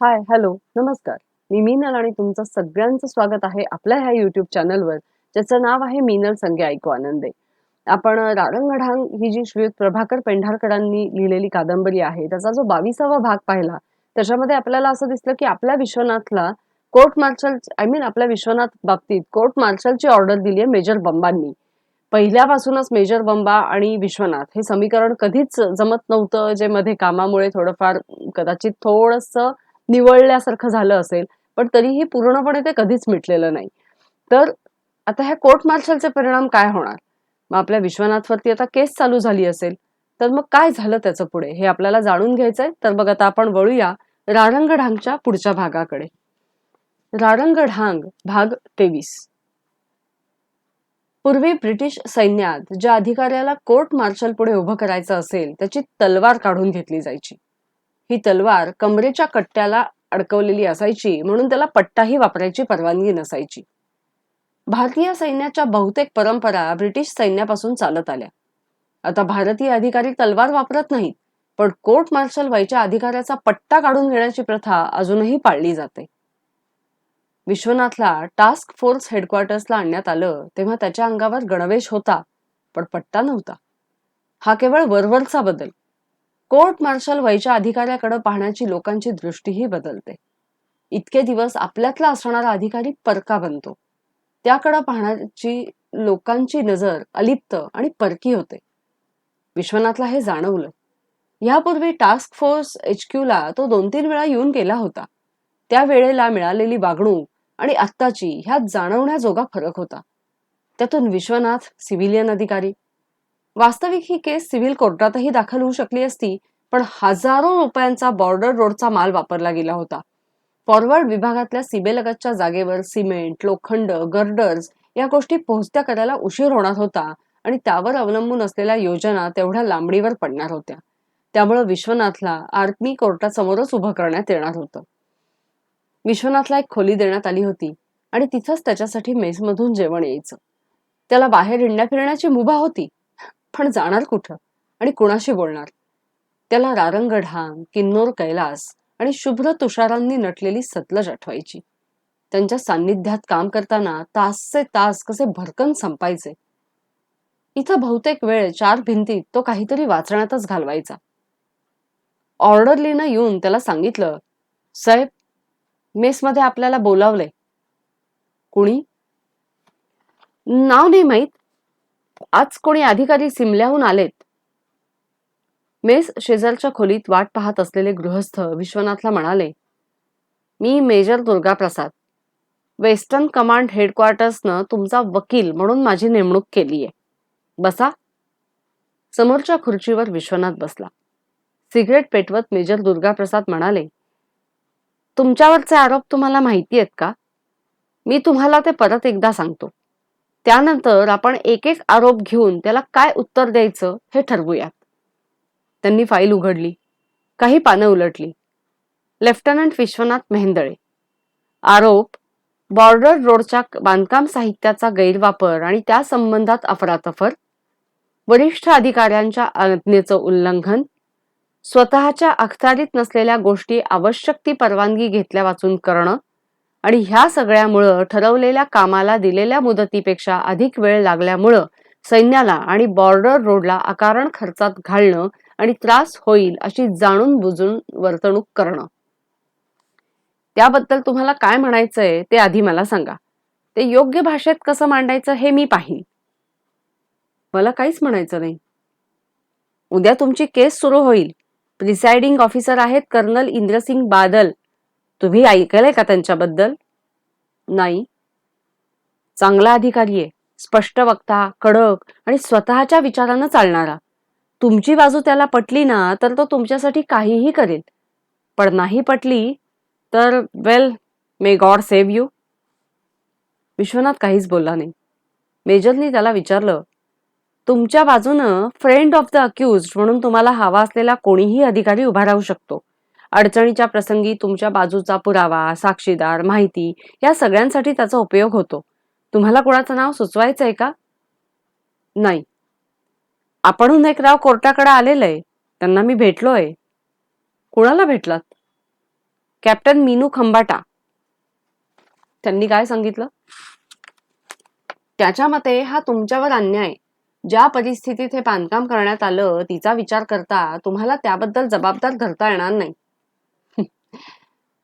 Hi hello नमस्कार. मी मीनल आणि तुमचं सगळ्यांचं स्वागत आहे आपल्या ह्या युट्यूब चॅनलवर ज्याचं नाव आहे मीनल संगे ऐकू आनंदे. आपण रारंगढांग ही जी श्रीयुत प्रभाकर पेंढारकरांनी लिहिलेली कादंबरी आहे त्याचा जो बावीसावा भाग पाहिला त्याच्यामध्ये आपल्याला असं दिसलं की आपल्या विश्वनाथला कोर्ट मार्शल आय मीन आपल्या विश्वनाथ बाबतीत कोर्ट मार्शलची ऑर्डर दिली आहे मेजर बंबांनी. पहिल्यापासूनच मेजर बंबा आणि विश्वनाथ हे समीकरण कधीच जमत नव्हतं जे मध्ये कामामुळे थोडंफार कदाचित थोडंसं निवळल्यासारखं झालं असेल पण तरीही पूर्णपणे ते कधीच मिटलेलं नाही. तर आता ह्या कोर्ट मार्शलचे परिणाम काय होणार? मग आपल्या विश्वनाथवरती आता केस चालू झाली असेल तर मग काय झालं त्याचं पुढे? हे आपल्याला जाणून घ्यायचंय. तर मग आता आपण वळूया रारंगढांगच्या पुढच्या भागाकडे. रारंगढांग भाग तेवीस. पूर्वी ब्रिटिश सैन्यात ज्या अधिकाऱ्याला कोर्ट मार्शल पुढे उभं करायचं असेल त्याची तलवार काढून घेतली जायची. ही तलवार कमरेच्या कट्ट्याला अडकवलेली असायची म्हणून त्याला पट्टाही वापरायची परवानगी नसायची. भारतीय सैन्याच्या बहुतेक परंपरा ब्रिटिश सैन्यापासून चालत आल्या. आता भारतीय अधिकारी तलवार वापरत नाहीत पण कोर्ट मार्शल व्हायच्या अधिकाऱ्याचा पट्टा काढून घेण्याची प्रथा अजूनही पाळली जाते. विश्वनाथला टास्क फोर्स हेडक्वार्टर्सला आणण्यात आलं तेव्हा त्याच्या अंगावर गणवेश होता पण पट्टा नव्हता. हा केवळ वरवरचा बदल. कोर्ट मार्शल व्हायच्या अधिकाऱ्याकडे पाहण्याची लोकांची दृष्टीही बदलते. इतके दिवस आपल्यातला असणारा अधिकारी परका बनतो. त्याकडे पाहण्याची लोकांची नजर अलिप्त आणि परकी होते. विश्वनाथला हे जाणवलं. यापूर्वी टास्क फोर्स एच ला तो दोन तीन वेळा येऊन गेला होता. त्या वेळेला मिळालेली वागणूक आणि आत्ताची ह्यात जाणवण्याजोगा फरक होता. त्यातून विश्वनाथ सिव्हिलियन अधिकारी वास्तविक ही केस सिव्हिल कोर्टातही दाखल होऊ शकली असती पण हजारो रुपयांचा बॉर्डर रोडचा माल वापरला गेला होता. फॉरवर्ड विभागातल्या सिबेलगतच्या जागेवर सिमेंट लोखंड गर्डर्स या गोष्टी पोहोचत्या करायला उशीर होणार होता आणि त्यावर अवलंबून असलेल्या योजना तेवढ्या लांबणीवर पडणार होत्या. त्यामुळे विश्वनाथला आर्मी कोर्टासमोरच उभं करण्यात येणार होतं. विश्वनाथला एक खोली देण्यात आली होती आणि तिथंच त्याच्यासाठी मेसमधून जेवण यायचं. त्याला बाहेर हिंडण्या फिरण्याची मुभा होती. पण जाणार कुठं? आणि कुणाशी बोलणार? त्याला रारंगढान किन्नोर कैलास आणि शुभ्र तुषारांनी नटलेली सतलज आठवायची. त्यांच्या सान्निध्यात काम करताना तासचे तास कसे भरकन संपायचे. इथं बहुतेक वेळ चार भिंतीत तो काहीतरी वाचण्यातच घालवायचा. ऑर्डरलीनं येऊन त्याला सांगितलं साहेब मेसमध्ये आपल्याला बोलावलंय. कुणी? नाव नाही माहीत. आज कोणी अधिकारी सिमल्याहून आलेत? मेस शेजारच्या खोलीत वाट पाहत असलेले गृहस्थ विश्वनाथला म्हणाले मी मेजर दुर्गाप्रसाद. वेस्टर्न कमांड हेडक्वार्टर्सनं तुमचा वकील म्हणून माझी नेमणूक केली आहे. बसा. समोरच्या खुर्चीवर विश्वनाथ बसला. सिगरेट पेटवत मेजर दुर्गाप्रसाद म्हणाले तुमच्यावरचे आरोप तुम्हाला माहिती आहेत का? मी तुम्हाला ते परत एकदा सांगतो. त्यानंतर आपण एक एक आरोप घेऊन त्याला काय उत्तर द्यायचं हे ठरवूयात. त्यांनी फाईल उघडली. काही पानं उलटली. लेफ्टनंट विश्वनाथ मेहंदळे. आरोप बॉर्डर रोडच्या बांधकाम साहित्याचा गैरवापर आणि त्या संबंधात अफरातफर वरिष्ठ अधिकाऱ्यांच्या आज्ञेचं उल्लंघन स्वतःच्या अखत्यारीत नसलेल्या गोष्टी आवश्यक ती परवानगी घेतल्या वाचून करणं आणि ह्या सगळ्यामुळं ठरवलेल्या कामाला दिलेल्या मुदतीपेक्षा अधिक वेळ लागल्यामुळं सैन्याला आणि बॉर्डर रोडला अकारण खर्चात घालणं आणि त्रास होईल अशी जाणून बुजून वर्तणूक करणं. त्याबद्दल तुम्हाला काय म्हणायचंय ते आधी मला सांगा. ते योग्य भाषेत कसं मांडायचं हे मी पाहिन. मला काहीच म्हणायचं नाही. उद्या तुमची केस सुरू होईल. प्रिसाइडिंग ऑफिसर आहेत कर्नल इंद्रसिंग बादल. तुम्ही ऐकलंय का त्यांच्याबद्दल? नाही. चांगला अधिकारी आहे. स्पष्ट वक्ता कडक आणि स्वतःच्या विचारानं चालणारा. तुमची बाजू त्याला पटली ना तर तो तुमच्यासाठी काहीही करेल. पण नाही पटली तर well may God save you Vishwanath काहीच बोलला नाही. मेजरनी त्याला विचारलं तुमच्या बाजूनं फ्रेंड ऑफ द अक्यूज म्हणून तुम्हाला हवा असलेला कोणीही अधिकारी उभा राहू शकतो. अडचणीच्या प्रसंगी तुमच्या बाजूचा पुरावा साक्षीदार माहिती या सगळ्यांसाठी त्याचा उपयोग होतो. तुम्हाला कोणाचं नाव सुचवायचं आहे का? नाही. आपणहून एक राव कोर्टाकडे आलेलं आहे त्यांना मी भेटलोय. कुणाला भेटलात? कॅप्टन मीनू खंबाटा. त्यांनी काय सांगितलं? त्याच्या मते हा तुमच्यावर अन्याय. ज्या परिस्थितीत हे बांधकाम करण्यात आलं तिचा विचार करता तुम्हाला त्याबद्दल जबाबदार धरता येणार नाही.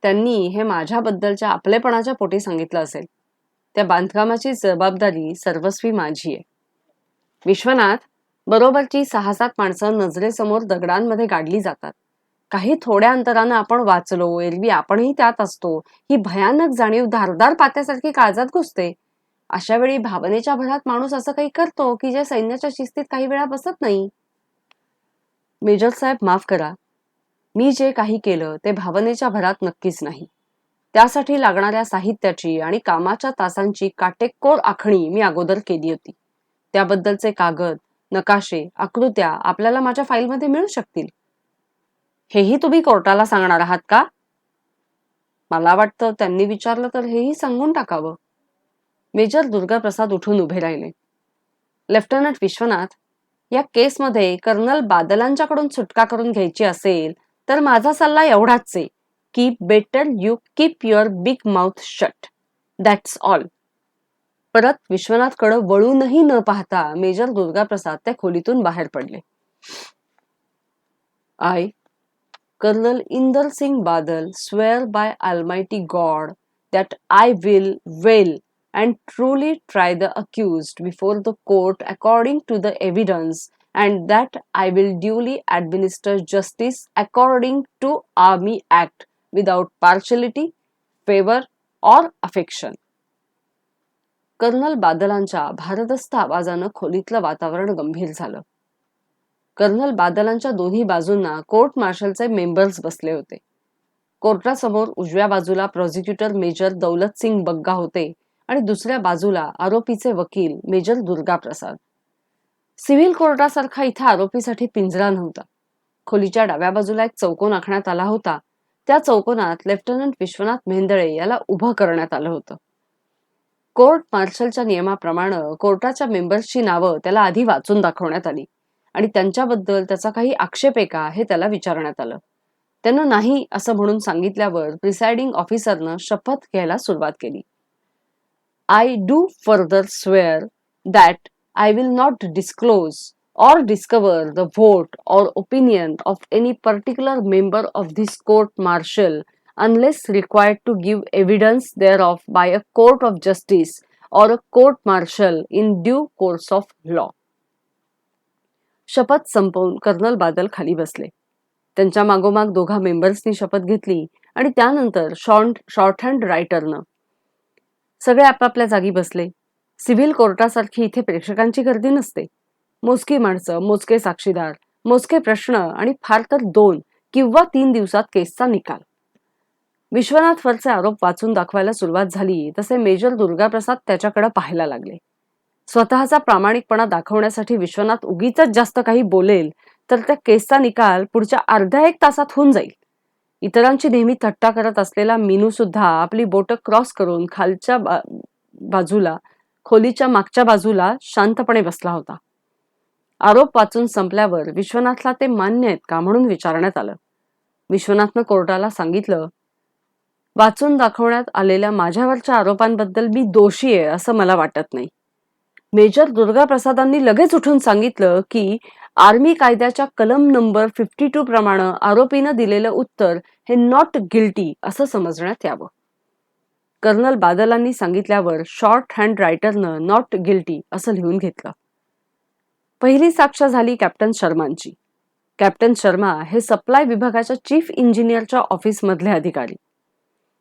त्यांनी हे माझ्याबद्दलच्या आपलेपणाच्या पोटी सांगितलं असेल. त्या बांधकामाची जबाबदारी सर्वस्वी माझी आहे. विश्वनाथ बरोबरची सहा सात माणसं नजरेसमोर दगडांमध्ये गाडली जातात. काही थोड्या अंतरानं आपण वाचलो एरवी आपणही त्यात असतो ही भयानक जाणीव धारदार पात्यासारखी काळजात घुसते. अशा वेळी भावनेच्या भरात माणूस असं काही करतो की जे सैन्याच्या शिस्तीत काही वेळा बसत नाही? मेजर साहेब माफ करा. मी जे काही केलं ते भावनेच्या भरात नक्कीच नाही. त्यासाठी लागणाऱ्या साहित्याची आणि कामाच्या तासांची काटेकोर आखणी मी अगोदर केली होती. त्याबद्दलचे कागद नकाशे आकृत्या आपल्याला माझ्या फाईलमध्ये मिळू शकतील? हेही तुम्ही कोर्टाला सांगणार आहात का? मला वाटतं त्यांनी विचारलं तर हेही सांगून टाकावं. मेजर दुर्गाप्रसाद उठून उभे राहिले. लेफ्टनंट विश्वनाथ या केसमध्ये कर्नल बादलांच्याकडून सुटका करून घ्यायची असेल तर माझा सल्ला एवढाच आहे की better you keep your big mouth shut that's all परत विश्वनाथकडे वळूनही न पाहता मेजर दुर्गाप्रसाद त्या खोलीतून बाहेर पडले. I colonel Inder Singh Badal swear by almighty God that I will well and truly try the accused before the court according to the evidence and that I will duly administer justice according to Army Act without partiality, favor or affection. Colonel बादलांच्या भारदस्त आवाजानं खोलीतलं वातावरण गंभीर झालं. Colonel बादलांच्या दोन्ही बाजूंना court मार्शलचे members बसले होते. कोर्टासमोर उजव्या बाजूला प्रॉझिक्युटर मेजर दौलत सिंग बग्गा होते आणि दुसऱ्या बाजूला आरोपीचे वकील मेजर दुर्गा प्रसाद सिव्हिल कोर्टासारखा इथं आरोपीसाठी पिंजरा नव्हता. खोलीच्या डाव्या बाजूला एक चौकोन आखण्यात आला होता. त्या चौकोनात लेफ्टनंट विश्वनाथ मेंदळे याला उभं करण्यात आलं होतं. कोर्ट मार्शलच्या नियमाप्रमाणे कोर्टाच्या मेंबर्सची नावं त्याला आधी वाचून दाखवण्यात आली आणि त्यांच्याबद्दल त्याचा काही आक्षेप आहे का हे त्याला विचारण्यात आलं. त्यानं नाही असं म्हणून सांगितल्यावर प्रिसाइडिंग ऑफिसरनं शपथ घ्यायला सुरुवात केली. I do further swear that I will not disclose or discover the vote or opinion of any particular member of this court martial unless required to give evidence thereof by a court of justice or a court martial in due course of law. शपथ संपवून colonel Badal खाली बसले त्यांच्या मागोमाग दोघा मेंबर्सनी शपथ घेतली आणि त्यानंतर शॉर्ट शॉर्ट हँड रायटरनं सगळे आपापल्या जागी बसले सिव्हिल कोर्टासारखी इथे प्रेक्षकांची गर्दी नसते. मोजकी माणसं मोजके साक्षीदार मोजके प्रश्न आणि फार तर दोन किंवा तीन दिवसात केसचा निकाल. विश्वनाथ वरचे आरोप वाचून दाखवायला सुरुवात झाली तसे मेजर दुर्गाप्रसाद त्याच्याकडे पाहायला लागले. स्वतःचा प्रामाणिकपणा दाखवण्यासाठी विश्वनाथ उगीच जास्त काही बोलेल तर त्या केसचा निकाल पुढच्या अर्ध्या एक तासात होऊन जाईल. इतरांची नेहमी थट्टा करत असलेला मीनू सुद्धा आपली बोट क्रॉस करून खालच्या बा बाजूला खोलीच्या मागच्या बाजूला शांतपणे बसला होता. आरोप वाचून संपल्यावर विश्वनाथला ते मान्य आहेत का म्हणून विचारण्यात आलं. विश्वनाथनं कोर्टाला सांगितलं वाचून दाखवण्यात आलेल्या माझ्यावरच्या आरोपांबद्दल मी दोषी आहे असं मला वाटत नाही. मेजर दुर्गा प्रसादांनी लगेच उठून सांगितलं की आर्मी कायद्याच्या कलम नंबर फिफ्टी टू प्रमाणे आरोपीनं दिलेलं उत्तर हे नॉट गिल्टी असं समजण्यात यावं. कर्नल बादलांनी सांगितल्यावर शॉर्ट हँड रायटरनं नॉट गिल्टी असं लिहून घेतलं. पहिली साक्ष झाली कॅप्टन शर्मांची. कॅप्टन शर्मा हे सप्लाय विभागाच्या चीफ इंजिनियरच्या ऑफिसमधले अधिकारी.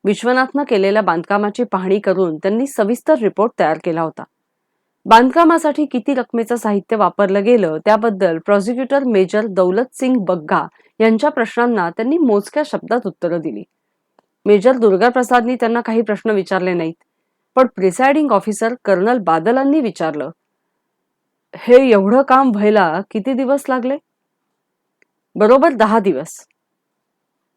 विश्वनाथनं केलेल्या बांधकामाची पाहणी करून त्यांनी सविस्तर रिपोर्ट तयार केला होता. बांधकामासाठी किती रकमेचं साहित्य वापरलं गेलं त्याबद्दल प्रॉसिक्युटर मेजर दौलत सिंग बग्गा यांच्या प्रश्नांना त्यांनी मोजक्या शब्दात उत्तरं दिली. मेजर दुर्गाप्रसादनी त्यांना काही प्रश्न विचारले नाहीत. पण प्रिसाइडिंग ऑफिसर कर्नल बादलांनी विचारलं हे एवढं काम व्हायला किती दिवस लागले? बरोबर दहा दिवस.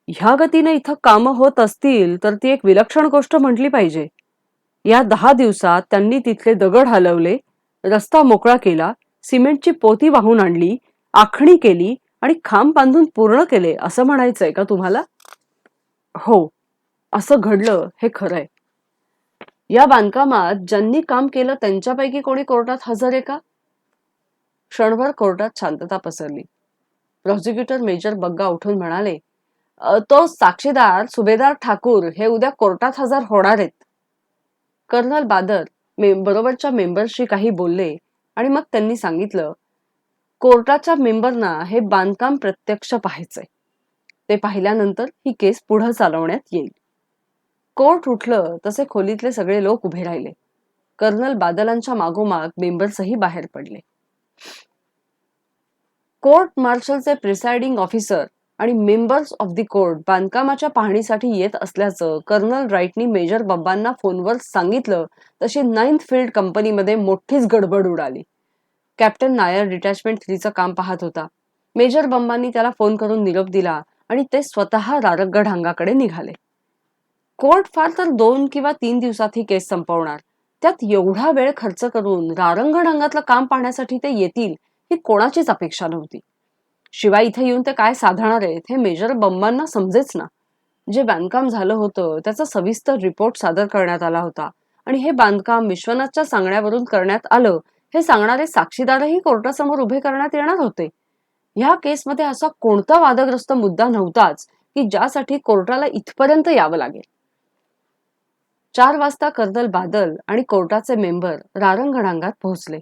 ह्या गतीने इथं कामं होत असतील तर ती एक विलक्षण गोष्ट म्हटली पाहिजे. या दहा दिवसात त्यांनी तिथले दगड हलवले रस्ता मोकळा केला सिमेंटची पोती वाहून आणली आखणी केली आणि खांब बांधून पूर्ण केले असं म्हणायचंय का तुम्हाला? हो. असं घडलं हे खरंय. या बांधकामात ज्यांनी काम केलं त्यांच्यापैकी कोणी कोर्टात हजर आहे का? क्षणभर कोर्टात शांतता पसरली. प्रॉसिक्युटर मेजर बग्गा उठून म्हणाले तो साक्षीदार सुभेदार ठाकूर हे उद्या कोर्टात हजर होणार आहेत. कर्नल बादर मे बरोबरच्या मेंबरशी काही बोलले आणि मग त्यांनी सांगितलं कोर्टाच्या मेंबरना हे बांधकाम प्रत्यक्ष पाहायचंय. ते पाहिल्यानंतर ही केस पुढे चालवण्यात येईल. कोर्ट उठलं तसे खोलीतले सगळे लोक उभे राहिले. कर्नल बादलांच्या मागोमाग मेंबर्सही बाहेर पडले. कोर्ट मार्शलचे प्रिसाइडिंग ऑफिसर आणि मेंबर्स ऑफ दी कोर्ट बांधकामाच्या पाहणीसाठी येत असल्याचं कर्नल राईटनी मेजर बब्बांना फोनवर सांगितलं तशी नाईन्थ फील्ड कंपनीमध्ये मोठीच गडबड उडाली. कॅप्टन नायर डिटॅचमेंट थ्रीचं काम पाहत होता. मेजर बंबांनी त्याला फोन करून निरोप दिला आणि ते स्वतः रारगड अंगाकडे निघाले. कोर्ट फार तर दोन किंवा तीन दिवसात ही केस संपवणार. त्यात एवढा वेळ खर्च करून रारंगणंगातलं काम पाहण्यासाठी ते येतील ही कोणाचीच अपेक्षा नव्हती. शिवाय इथे येऊन ते काय साधणार आहेत हे मेजर बंबांना समजेच ना. जे बांधकाम झालं होतं त्याचा सविस्तर रिपोर्ट सादर करण्यात आला होता. आणि हे बांधकाम विश्वनाथच्या सांगण्यावरून करण्यात आलं हे सांगणारे साक्षीदारही कोर्टासमोर उभे करण्यात येणार होते. ह्या केसमध्ये असा कोणता वादग्रस्त मुद्दा नव्हताच की ज्यासाठी कोर्टाला इथपर्यंत यावं लागेल. चार वाजता कर्नल बादल आणि कोर्टाचे मेंबर रारंगणांगात पोहोचले.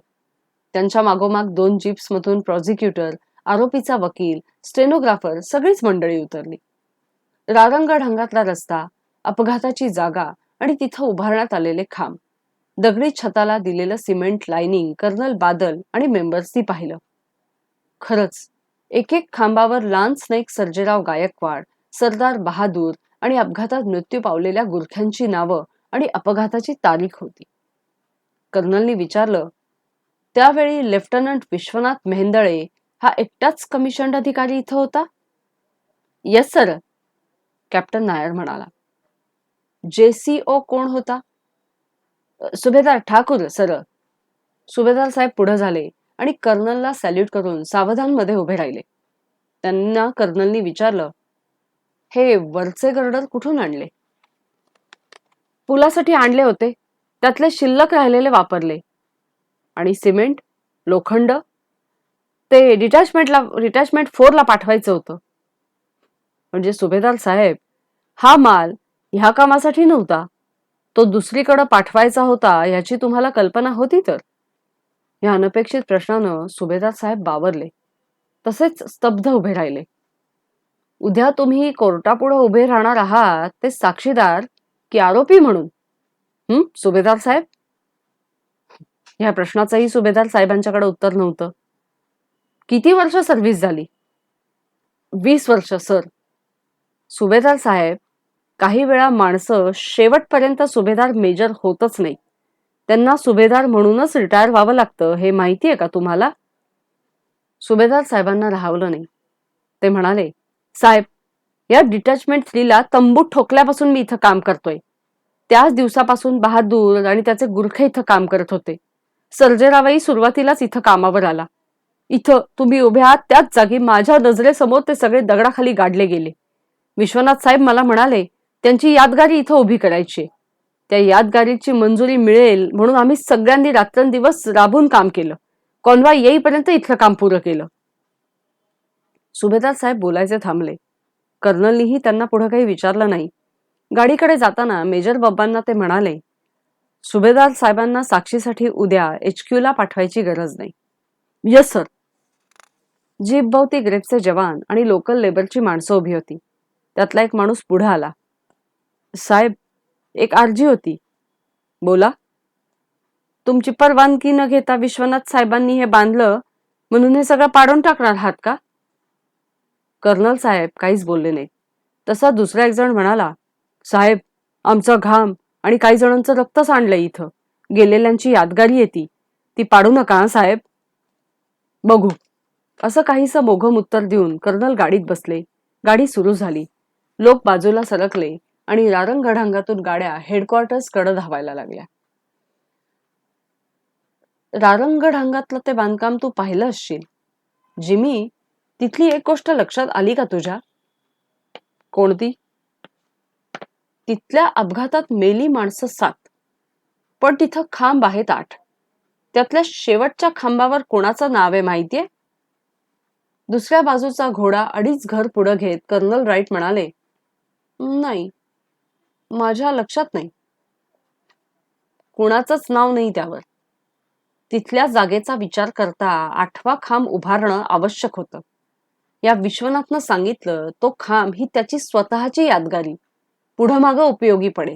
त्यांच्या मागोमाग दोन जीप्समधून प्रॉझिक्युटर आरोपीचा वकील स्टेनोग्राफर सगळीच मंडळी उतरली. रारंगढांगातला रस्ता अपघाताची जागा आणि तिथं उभारण्यात आलेले खांब. दगडी छताला दिलेलं सिमेंट लाइनिंग कर्नल बादल आणि मेंबर्सनी पाहिलं. खरंच एक एक खांबावर लान्स नाईक सर्जेराव गायकवाड सरदार बहादूर आणि अपघातात मृत्यू पावलेल्या गुरख्यांची नावं आणि अपघाताची तारीख होती. कर्नलनी विचारलं त्यावेळी लेफ्टनंट विश्वनाथ मेहेंदळे हा एकटाच कमिशन्ड अधिकारी इथं होता? येस सर कॅप्टन नायर म्हणाला. जेसीओ कोण होता? सुभेदार ठाकूर सर सुभेदार साहेब पुढे झाले आणि कर्नलला सॅल्यूट करून सावधानमध्ये उभे राहिले. त्यांना कर्नलनी विचारलं हे वरचे गर्डर कुठून आणले? पुलासाठी आणले होते. त्यातले शिल्लक राहिलेले वापरले. आणि सिमेंट लोखंड ते डिटॅचमेंटला डिटॅचमेंट फोरला पाठवायचं होतं. म्हणजे सुभेदार साहेब हा माल ह्या कामासाठी नव्हता. तो दुसरीकडे पाठवायचा होता याची तुम्हाला कल्पना होती तर? या अनपेक्षित प्रश्नानं सुभेदार साहेब बावरले. तसेच स्तब्ध उभे राहिले. उद्या तुम्ही कोर्टापुढे उभे राहणार आहात ते साक्षीदार की आरोपी म्हणून. हम्म सुभेदार साहेब? ह्या प्रश्नाचंही सुभेदार साहेबांच्याकडे उत्तर नव्हतं. किती वर्ष सर्व्हिस झाली? वीस वर्ष सर सुभेदार साहेब काही वेळा माणसं शेवटपर्यंत सुभेदार मेजर होतच नाही. त्यांना सुभेदार म्हणूनच रिटायर व्हावं लागतं हे माहिती आहे का तुम्हाला? सुभेदार साहेबांना राहावलं नाही. ते म्हणाले साहेब या डिटॅचमेंट थ्रीला तंबूत ठोकल्यापासून मी इथं काम करतोय. त्याच दिवसापासून बहादूर आणि त्याचे गुरखे इथं काम करत होते. सर्जेरावाई सुरुवातीलाच इथं कामावर आला. इथं तुम्ही उभे आहात त्याच जागी माझ्या नजरेसमोर ते सगळे दगडाखाली गाडले गेले. विश्वनाथ साहेब मला म्हणाले त्यांची यादगारी इथं उभी करायची त्या यादगारीची मंजुरी मिळेल म्हणून आम्ही सगळ्यांनी रात्रंदिवस राबून काम केलं. कॉन्वा येईपर्यंत इथलं काम पुरं केलं. सुभेदार साहेब बोलायचे थांबले. कर्नलनीही त्यांना पुढे काही विचारलं नाही. गाडीकडे जाताना मेजर बाबांना ते म्हणाले सुभेदार साहेबांना साक्षीसाठी उद्या एच क्यूला पाठवायची गरज नाही. Yes sir. जीप ग्रेपचे जवान आणि लोकल लेबरची माणसं उभी होती. त्यातला एक माणूस पुढे आला. साहेब एक आरजी होती. बोला. तुमची परवानगी न घेता विश्वनाथ साहेबांनी हे बांधलं म्हणून हे सगळं पाडून टाकणार आहात का? कर्नल साहेब काहीच बोलले नाही तसा दुसरा एक जण म्हणाला साहेब आमचा घाम आणि काही जणांचं रक्त सांडलंय इथं. गेलेल्यांची यादगारी येते ती. पाडू नका साहेब. बघू. असं काहीसं मोघम उत्तर देऊन कर्नल गाडीत बसले. गाडी सुरू झाली. लोक बाजूला सरकले आणि रारंगढांगातून गाड्या हेडक्वार्टर्सकडे धावायला लागल्या. रारंगढांगातलं ते बांधकाम तू पाहिलं असशील. जिमी तिथली एक गोष्ट लक्षात आली का तुझ्या? कोणती? तिथल्या अपघातात मेली माणसं सात पण तिथं खांब आहेत आठ. त्यातल्या शेवटच्या खांबावर कोणाचं नाव आहे माहितीये? दुसऱ्या बाजूचा घोडा अडीच घर पुढं घेत कर्नल राईट म्हणाले नाही माझ्या लक्षात नाही. कुणाचंच नाव नाही त्यावर. तिथल्या जागेचा विचार करता आठवा खांब उभारणं आवश्यक होतं. या विश्वनाथनं सांगितलं तो खांब ही त्याची स्वतःची यादगारी पुढं मागं उपयोगी पडेल.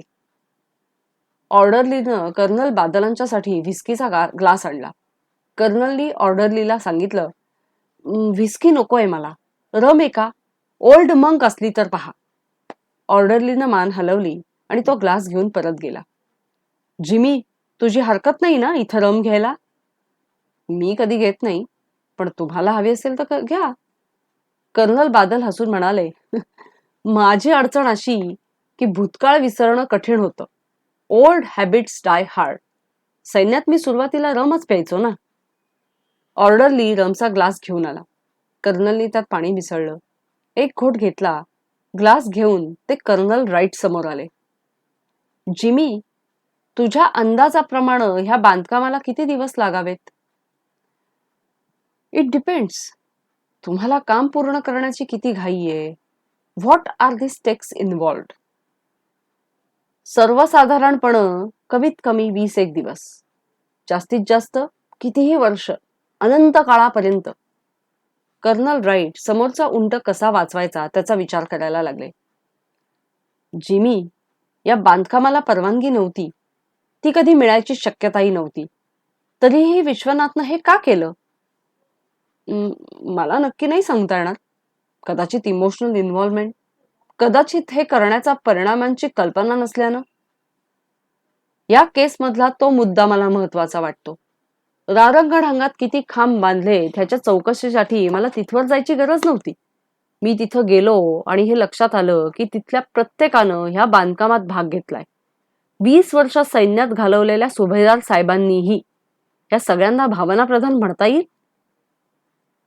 ऑर्डरलीनं कर्नल बादलांच्यासाठी व्हिस्कीचा ग्लास आणला. कर्नलनी ऑर्डरलीला सांगितलं व्हिस्की नकोय मला. रम एका. ओल्ड मंक असली तर पहा. ऑर्डरलीनं मान हलवली आणि तो ग्लास घेऊन परत गेला. जिमी तुझी हरकत नाही ना इथं रम घ्यायला? मी कधी घेत नाही पण तुम्हाला हवी असेल तर घ्या. कर्नल बादल हसून म्हणाले माझी अडचण अशी की भूतकाळ विसरणं कठीण होतं. ओल्ड हॅबिट्स डाय हार्ड सैन्यात मी सुरुवातीला रमच प्यायचो ना. ऑर्डरली रमचा ग्लास घेऊन आला. कर्नलनी त्यात पाणी मिसळलं. एक घोट घेतला. ग्लास घेऊन ते कर्नल राईट समोर आले. जिमी तुझ्या अंदाजाप्रमाणे ह्या बांधकामाला किती दिवस लागावेत? इट डिपेंड्स तुम्हाला काम पूर्ण करण्याची किती घाई आहे? What are the stakes involved सर्वसाधारणपणे कमीत कमी वीस एक दिवस. जास्तीत जास्त कितीही वर्ष अनंत काळापर्यंत. कर्नल राईट समोरचा उंट कसा वाचवायचा त्याचा विचार करायला लागले. जिमी या बांधकामाला परवानगी नव्हती. ती कधी मिळायची शक्यताही नव्हती. तरीही विश्वनाथनं हे का केलं? मला नक्की नाही सांगता येणार. कदाचित इमोशनल इन्व्हॉल्वमेंट कदाचित हे करण्याचा परिणामांची कल्पना नसल्यानं. या केसमधला तो मुद्दा मला महत्त्वाचा वाटतो. रारंगढंगात किती खांब बांधले ह्याच्या चौकशीसाठी मला तिथवर जायची गरज नव्हती. मी तिथं गेलो आणि हे लक्षात आलं की तिथल्या प्रत्येकानं ह्या बांधकामात भाग घेतलाय. वीस वर्ष सैन्यात घालवलेल्या सुभेदार साहेबांनीही. या सगळ्यांना भावनाप्रधान म्हणता येईल?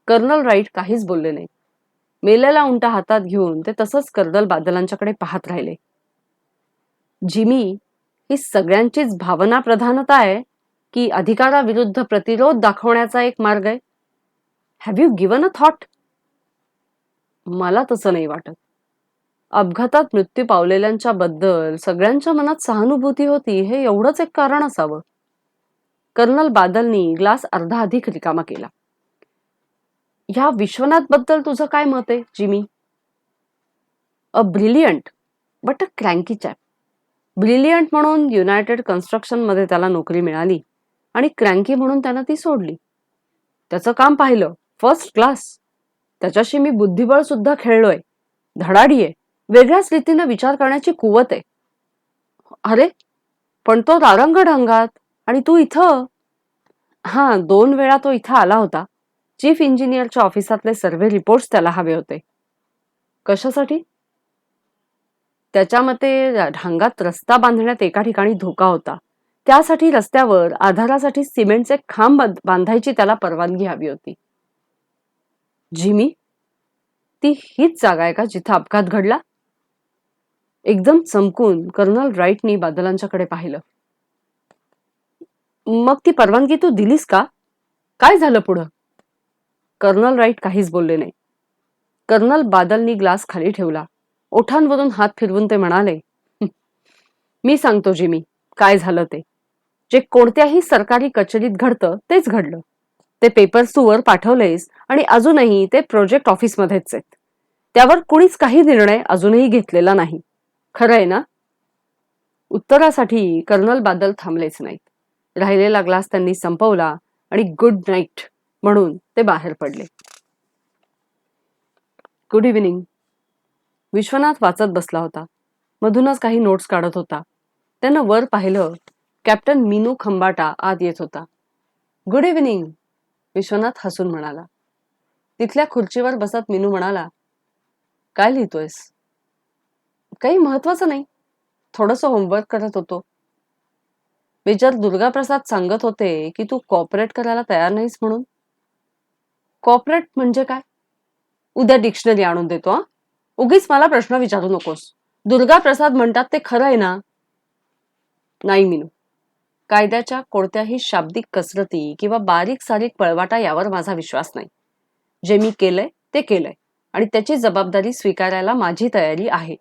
कर्नल राईट काहीच बोलले नाही. मेलेला उंटा हातात घेऊन ते तसंच कर्नल बादलांच्याकडे पाहत राहिले. जिमी ही सगळ्यांचीच भावना प्रधानता आहे की अधिकाराविरुद्ध प्रतिरोध दाखवण्याचा एक मार्ग आहे. Have you given a thought मला तसं नाही वाटत. अपघातात मृत्यू पावलेल्यांच्या बद्दल सगळ्यांच्या मनात सहानुभूती होती हे एवढंच एक कारण असावं. कर्नल बादलनी ग्लास अर्धा अधिक रिकामा केला. ह्या विश्वनाथबद्दल तुझं काय मत आहे Jimmy? A brilliant but a cranky chap. Brilliant म्हणून युनायटेड कन्स्ट्रक्शनमध्ये त्याला नोकरी मिळाली आणि क्रँकी म्हणून त्यानं ती सोडली. त्याचं काम पाहिलं फर्स्ट क्लास त्याच्याशी मी बुद्धिबळ सुद्धा खेळलोय धडाडी आहे वेगळ्याच रीतीनं विचार करण्याची कुवत आहे. अरे पण तो रारंग ढंगात आणि तू इथं? हा दोन वेळा तो इथं आला होता. चीफ इंजिनियरच्या ऑफिसातले सर्वे रिपोर्ट्स त्याला हवे होते. कशासाठी? त्याच्या मते ढांगात रस्ता बांधण्यात एका ठिकाणी धोका होता. त्यासाठी रस्त्यावर आधारासाठी सिमेंटचे खांब बांधायची त्याला परवानगी हवी होती. जिमी ती हीच जागा आहे का जिथं अपघात घडला? एकदम चमकून कर्नल राईटनी बादलांच्याकडे पाहिलं. मग ती परवानगी तू दिलीस का? काय झालं पुढं? कर्नल राईट काहीच बोलले नाही. कर्नल बादलनी ग्लास खाली ठेवला. ओठांवरून हात फिरवून ते म्हणाले मी सांगतो जिमी काय झालं ते. जे कोणत्याही सरकारी कचेरीत घडतं तेच घडलं. ते पेपर्स तू वर पाठवलेस आणि अजूनही ते प्रोजेक्ट ऑफिसमध्येच आहेत. त्यावर कुणीच काही निर्णय अजूनही घेतलेला नाही. खरं आहे ना? उत्तरासाठी कर्नल बादल थांबलेच नाहीत. राहिलेला ग्लास त्यांनी संपवला आणि गुड नाईट म्हणून ते बाहेर पडले. गुड इव्हिनिंग विश्वनाथ वाचत बसला होता. मधूनच काही नोट्स काढत होता. त्यानं वर पाहिलं कॅप्टन मीनू खंबाटा आत येत होता. गुड इव्हिनिंग विश्वनाथ हसून म्हणाला. तिथल्या खुर्चीवर बसत मीनू म्हणाला काय लिहितोयस? काही महत्वाचं नाही. थोडस होमवर्क करत होतो. मेजर दुर्गाप्रसाद सांगत होते की तू कॉपरेट करायला तयार नाहीस म्हणून. कॉपरेट म्हणजे काय? उद्या डिक्शनरी आणून देतो हा. उगीच मला प्रश्न विचारू नकोस. दुर्गा प्रसाद म्हणतात ते खरं आहे ना? नाही मिनू. कायद्याच्या कोणत्याही शाब्दिक कसरती किंवा बारीक सारीक पळवाटा यावर माझा विश्वास नाही. जे मी केलंय ते केलंय. आणि त्याची जबाबदारी स्वीकारायला माझी तयारी आहे.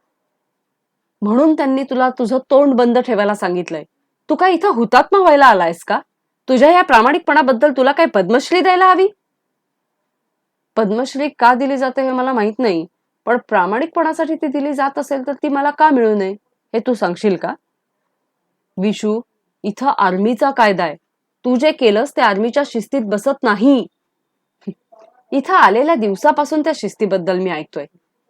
म्हणून त्यांनी तुला तुझं तोंड बंद ठेवायला सांगितलंय. तू काय इथं हुतात्मा व्हायला आलायस का? तुझ्या या प्रामाणिकपणाबद्दल तुला काय पद्मश्री द्यायला हवी? पद्मश्री का दिली जाते हे मला माहीत नाही पण प्रामाणिकपणासाठी ती दिली जात असेल तर ती मला का मिळू नये हे तू सांगशील का? विशू इथं आर्मीचा कायदा आहे. तू जे केलंस ते आर्मीच्या शिस्तीत बसत नाही. इथं आलेल्या दिवसापासून त्या शिस्तीबद्दल मी ऐकतोय.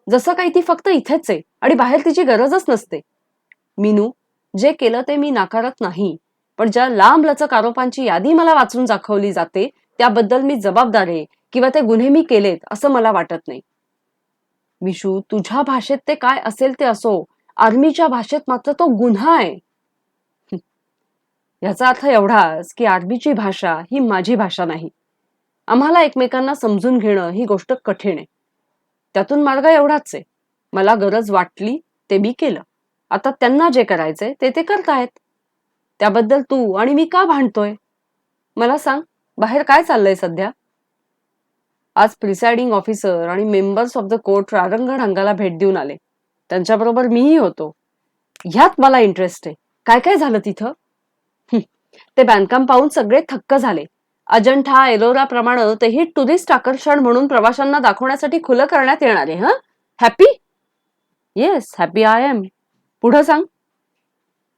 जसं काही ती फक्त इथेच आहे आणि बाहेर तिची गरजच नसते. मीनू जे केलं ते मी नाकारत नाही पण ज्या लांब लचक आरोपांची यादी मला वाचून दाखवली जाते त्याबद्दल मी जबाबदार आहे. किंवा ते गुन्हे मी केलेत असं मला वाटत नाही. विशू तुझ्या भाषेत ते काय असेल ते असो. आर्मीच्या भाषेत मात्र तो गुन्हा आहे. याचा अर्थ एवढाच की आर्मीची भाषा ही माझी भाषा नाही. आम्हाला एकमेकांना समजून घेणं ही गोष्ट कठीण आहे. त्यातून मार्ग एवढाच आहे. मला गरज वाटली ते मी केलं. आता त्यांना जे करायचंय ते ते करतायत. त्याबद्दल तू आणि मी का भांडतोय? मला सांग बाहेर काय चाललंय सध्या? आज प्रिसाइडिंग ऑफिसर आणि मेंबर्स ऑफ द कोर्ट रारंग ढंगाला भेट देऊन आले. त्यांच्याबरोबर मीही होतो. ह्यात मला इंटरेस्ट आहे. काय काय झालं तिथं? ते बांधकाम पाहून सगळे थक्क झाले. अजंठा एलोरा प्रमाणे तेही टुरिस्ट आकर्षण म्हणून प्रवाशांना दाखवण्यासाठी खुलं करण्यात येणार आहे हं? Happy yes happy I am पुढं सांग.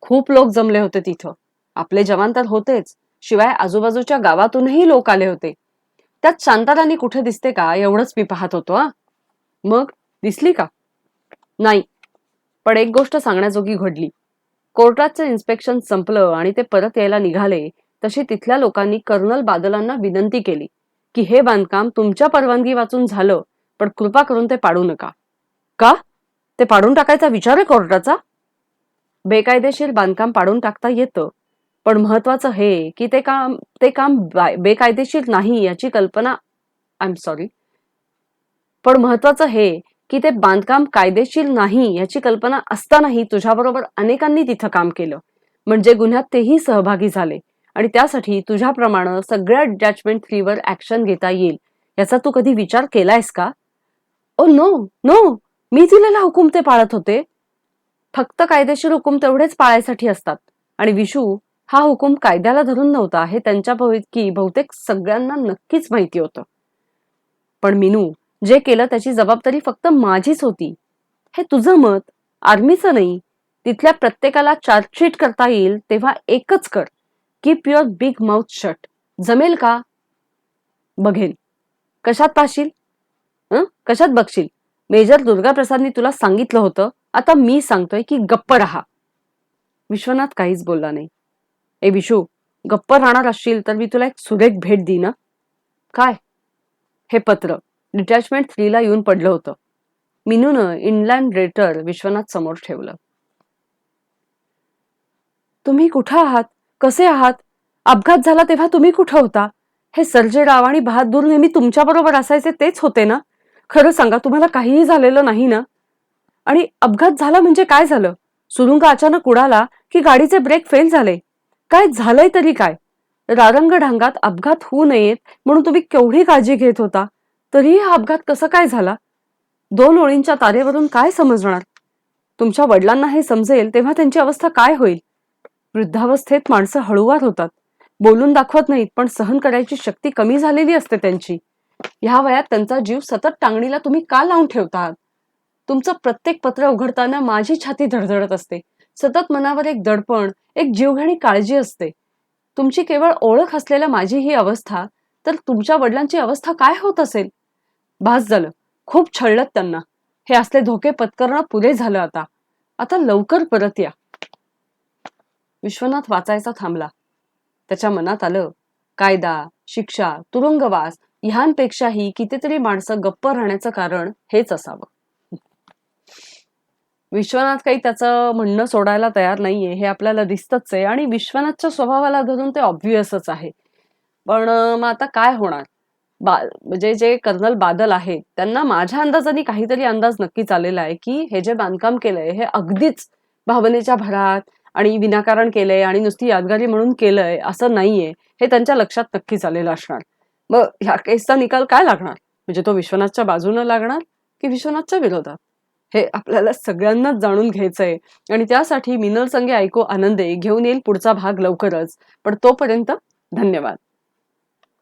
खूप लोक जमले होते तिथं. आपले जवान तर होतेच. शिवाय आजूबाजूच्या गावातूनही लोक आले होते. त्यात शांताराणी कुठे दिसते का? एवढंच मी पाहत होतो हा. मग दिसली का? नाही. पण एक गोष्ट सांगण्याजोगी घडली. कोर्टाचं इन्स्पेक्शन संपलं आणि ते परत यायला निघाले तशी तिथल्या लोकांनी कर्नल बादलांना विनंती केली की हे बांधकाम तुमच्या परवानगी वाचून झालं पण कृपा करून ते पाडू नका. का? ते पाडून टाकायचा विचार आहे कोर्टाचा? बेकायदेशीर बांधकाम पाडून टाकता येतं. पण महत्वाचं हे की ते काम ते काम बेकायदेशीर नाही याची कल्पना आय एम सॉरी पण महत्वाचं हे की ते बांधकाम कायदेशीर नाही याची कल्पना असतानाही तुझ्याबरोबर अनेकांनी तिथं काम केलं. म्हणजे गुन्ह्यात तेही सहभागी झाले. आणि त्यासाठी तुझ्याप्रमाणे सगळ्या जजमेंट फ्रीवर ऍक्शन घेता येईल याचा तू कधी विचार केलायस का? ओ नो नो मी दिलेला हुकूम ते पाळत होते. फक्त कायदेशीर हुकूम तेवढेच पाळायसाठी असतात. आणि विशू हा हुकूम कायद्याला धरून नव्हता हे त्यांच्यापैकी बहुतेक सगळ्यांना नक्कीच माहिती होतं. पण मिनू जे केलं त्याची जबाबदारी फक्त माझीच होती. हे तुझं मत आर्मीचं नाही तिथल्या प्रत्येकाला चार्जशीट करता येईल तेव्हा एकच कर. Keep your big mouth shut जमेल का? बघेन. कशात पाशील कशात बघशील? मेजर दुर्गा प्रसादने तुला सांगितलं होतं. आता मी सांगतोय की गप्प राहा. विश्वनाथ काहीच बोलला नाही. ए विशू गप्प राहणार असशील तर मी तुला एक सुरेख भेट देईन ना काय? हे पत्र डिटॅचमेंट थ्रीला येऊन पडलं होतं. मिनूनं इनलँड रेटर विश्वनाथ समोर ठेवलं. तुम्ही कुठं आहात? कसे आहात? अपघात झाला तेव्हा तुम्ही कुठं होता? हे सर्जेराव आणि बहादूर नेहमी तुमच्या बरोबर असायचे तेच होते ना? खरं सांगा तुम्हाला काहीही झालेलं नाही ना? आणि अपघात झाला म्हणजे काय झालं? सुरुंग अचानक उडाला की गाडीचे ब्रेक फेल झाले? काय झालंय तरी काय? रारंग ढांगात अपघात होऊ नयेत म्हणून तुम्ही केवढी काळजी घेत होता? तरीही हा अपघात कसा काय झाला? दोन ओळींच्या तारेवरून काय समजणार? तुमच्या वडिलांना हे समजेल तेव्हा त्यांची अवस्था काय होईल? वृद्धावस्थेत माणसं हळूवार होतात. बोलून दाखवत नाहीत पण सहन करायची शक्ती कमी झालेली असते त्यांची. ह्या वयात त्यांचा जीव सतत टांगणीला तुम्ही का लावून ठेवता? आहात तुमचं प्रत्येक पत्र उघडताना माझी छाती धडधडत असते. सतत मनावर एक दडपण एक जीवघेणी काळजी असते. तुमची केवळ ओळख असलेल्या माझी ही अवस्था तर तुमच्या वडिलांची अवस्था काय होत असेल? भास झालं. खूप छळलत त्यांना. हे असले धोके पत्करणं पुरे झालं आता. आता लवकर परत या. विश्वनाथ वाचायचा थांबला. त्याच्या मनात आलं कायदा शिक्षा तुरुंगवास ह्यांपेक्षाही कितीतरी माणसं गप्प राहण्याचं कारण हेच असावं. विश्वनाथ काही त्याचं म्हणणं सोडायला तयार नाहीये हे आपल्याला दिसतच आहे. आणि विश्वनाथच्या स्वभावाला धरून ते ऑब्व्हियसच आहे. पण मग आता काय होणार? बा म्हणजे जे कर्नल बादल आहेत त्यांना माझ्या अंदाजाने काहीतरी अंदाज नक्कीच आलेला आहे की हे जे बांधकाम केलंय हे अगदीच भावनेच्या भरात आणि विनाकारण केलंय आणि नुसती यादगारी म्हणून केलंय असं नाहीये हे त्यांच्या लक्षात नक्कीच आलेलं असणार. मग ह्या केसचा निकाल काय लागणार? म्हणजे तो विश्वनाथच्या बाजूनं लागणार की विश्वनाथच्या विरोधात? हे आपल्याला सगळ्यांनाच जाणून घ्यायचंय. आणि त्यासाठी मिनल संगे ऐको आनंदे घेऊन येईल पुढचा भाग लवकरच. पण तोपर्यंत धन्यवाद.